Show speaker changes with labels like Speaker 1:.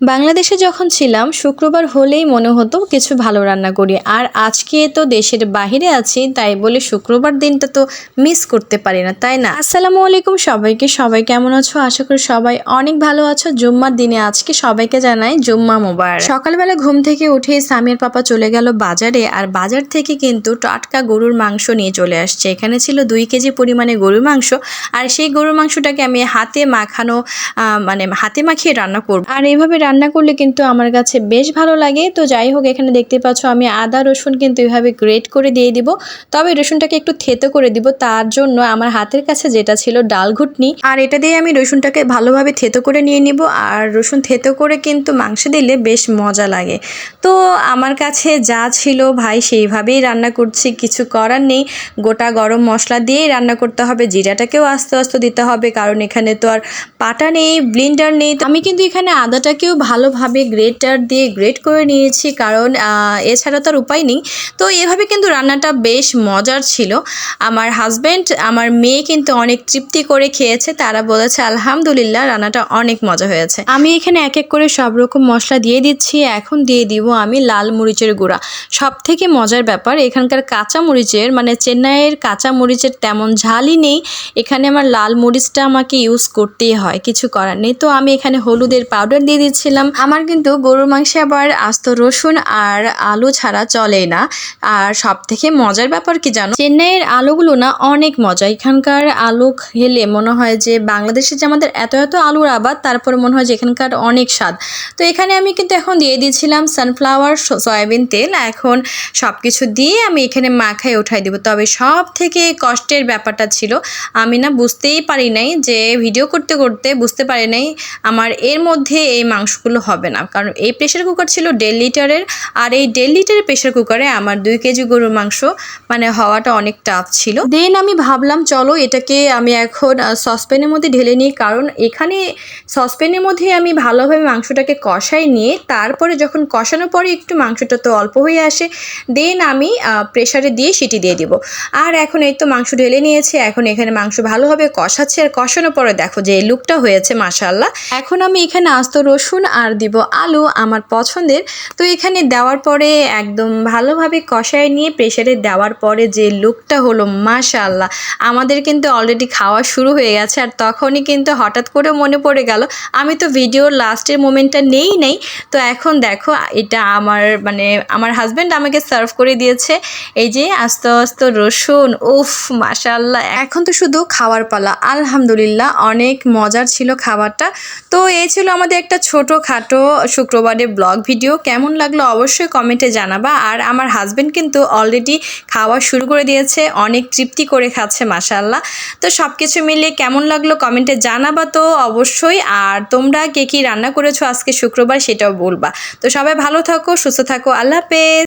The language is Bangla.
Speaker 1: বাংলাদেশে যখন ছিলাম, শুক্রবার হলেই মনে হতো কিছু ভালো রান্না করি। আর আজকে তো দেশের বাইরে আছি, তাই বলে শুক্রবার দিনটা তো মিস করতে পারি না, তাই না? আসসালামু আলাইকুম সবাইকে। সবাই কেমন আছো? আশা করি সবাই অনেক ভালো আছো। জুম্মার দিনে আজকে সবাইকে জানাই জুম্মা মোবার সকালবেলা ঘুম থেকে উঠে সামির পাপা চলে গেল বাজারে, আর বাজার থেকে কিন্তু টাটকা গরুর মাংস নিয়ে চলে আসছে। এখানে ছিল দুই কেজি পরিমাণে গরুর মাংস, আর সেই গরুর মাংসটাকে আমি হাতে মাখানো মানে হাতে মাখিয়ে রান্না করব। আর এইভাবে রান্না করলে কিন্তু আমার কাছে বেশ ভালো লাগে। তো যাই হোক, এখানে দেখতে পাচ্ছ আমি আদা, রসুন কিন্তু এভাবে গ্রেট করে দিয়ে দিব। তবে রসুনটাকে একটু থেতো করে দিব, তার জন্য আমার হাতের কাছে যেটা ছিল ডাল ঘুটনি। আর এটা দিয়ে আমি রসুনটাকে ভালোভাবে থেতো করে নিয়ে নিব, আর রসুন থেতো করে কিন্তু মাংস দিলে বেশ মজা লাগে। তো আমার কাছে যা ছিল, ভাই সেইভাবেই রান্না করছি, কিছু করার নেই। গোটা গরম মশলা দিয়েই রান্না করতে হবে, জিরাটাকেও আস্তে আস্তে দিতে হবে, কারণ এখানে তো আর পাটা নেই ব্লিন্ডার নেই। আমি কিন্তু এখানে আদাটাকেও ভালোভাবে গ্রেটার দিয়ে গ্রেট করে নিয়েছি, কারণ এছাড়া তো আর উপায় নেই। তো এভাবে কিন্তু রান্নাটা বেশ মজার ছিল। আমার হাজব্যান্ড, আমার মেয়ে কিন্তু অনেক তৃপ্তি করে খেয়েছে। তারা বলেছে, আলহামদুলিল্লাহ, রান্নাটা অনেক মজা হয়েছে। আমি এখানে এক এক করে সব রকম মশলা দিয়ে দিচ্ছি। এখন দিয়ে দিব আমি লাল মরিচের গুঁড়া। সব থেকে মজার ব্যাপার, এখানকার কাঁচা মরিচের মানে চেন্নাইয়ের কাঁচা মরিচের তেমন ঝালই নেই। এখানে আমার লাল মরিচটা আমাকে ইউজ করতেই হয়, কিছু করার নেই। তো আমি এখানে হলুদের পাউডার দিয়ে দিচ্ছিলাম আমার কিন্তু গরুর মাংসে আবার আস্ত রসুন আর আলু ছাড়া চলে না। আর সব থেকে মজার ব্যাপার কি জানো? চেন্নাইয়ের আলুগুলো না অনেক মজা। এখানকার আলু খেলে মনে হয় যে বাংলাদেশে যে আমাদের এত এত আলুর আবাদ, তারপর মনে হয় যে এখানকার অনেক স্বাদ। তো এখানে আমি কিন্তু এখন দিয়ে দিয়েছিলাম সানফ্লাওয়ার সয়াবিন তেল। এখন সব কিছু দিয়ে আমি এখানে মাখায় উঠাই দিব। তবে সব থেকে কষ্টের ব্যাপারটা ছিল, আমি না বুঝতেই পারি নাই যে ভিডিও করতে করতে, বুঝতে পারি নাই আমার এর মধ্যে এই মাংসগুলো হবে না। কারণ এই প্রেশার কুকার ছিল দেড় লিটারের, আর এই দেড় লিটারের প্রেশার কুকারে আমার দুই কেজি গরুর মাংস মানে হওয়াটা অনেক টাফ ছিল। দেন আমি ভাবলাম, চলো এটাকে আমি এখন সসপ্যানের মধ্যে ঢেলে নিই। কারণ এখানে সসপ্যানের মধ্যে আমি ভালোভাবে মাংসটাকে কষাই নিয়ে, তারপরে যখন কষানোর পরে একটু মাংসটা তো অল্প হয়ে আসে দেন আমি প্রেশারে দিয়ে সিটি দিয়ে দিব। আর এখন এই তো মাংস ঢেলে নিয়েছি, এখন এখানে মাংস ভালোভাবে কষাচ্ছে। আর কষানোর পরে দেখো যে এই লুকটা হয়েছে মাশাল্লাহ এখন আমি এখানে আস্ত রসুন আর দিব আলু আমার পছন্দের। তো এখানে দেওয়ার পরে একদম ভালোভাবে কষায় নিয়ে প্রেশারে দেওয়ার পরে যে লুকটা হলো মাশাল্লাহ আমাদের কিন্তু অলরেডি খাওয়া শুরু হয়ে গেছে আর তখনই কিন্তু হঠাৎ করে মনে পড়ে গেল, আমি তো ভিডিওর লাস্টের মোমেন্টটা নেই নেই। তো এখন দেখো, এটা আমার মানে আমার হাজব্যান্ড আমাকে সার্ভ করে দিয়েছে। এই যে আস্তে আস্তে রসুন, উফ মাশাল্লাহ এখন তো শুধু খাওয়ার পালা। আলহামদুলিল্লাহ, অনেক মজার ছিল খাবারটা। তো এই ছিল আমাদের একটা ছোট খাটো শুক্রবারের ব্লগ ভিডিও কেমন লাগল অবশ্যই কমেন্টে জানাবা। আর আমার হাজব্যান্ড কিন্তু অলরেডি খাওয়া শুরু করে দিয়েছে, অনেক তৃপ্তি করে খাচ্ছে মাসাল্লাহ তো সব কিছু মিলিয়ে কেমন লাগল কমেন্টে জানাবা তো অবশ্যই। আর তোমরা কে কী রান্না করেছ আজকে শুক্রবার সেটাও বলবা। তো সবাই ভালো থাকো, সুস্থ থাকো, আল্লাহ হাফেজ।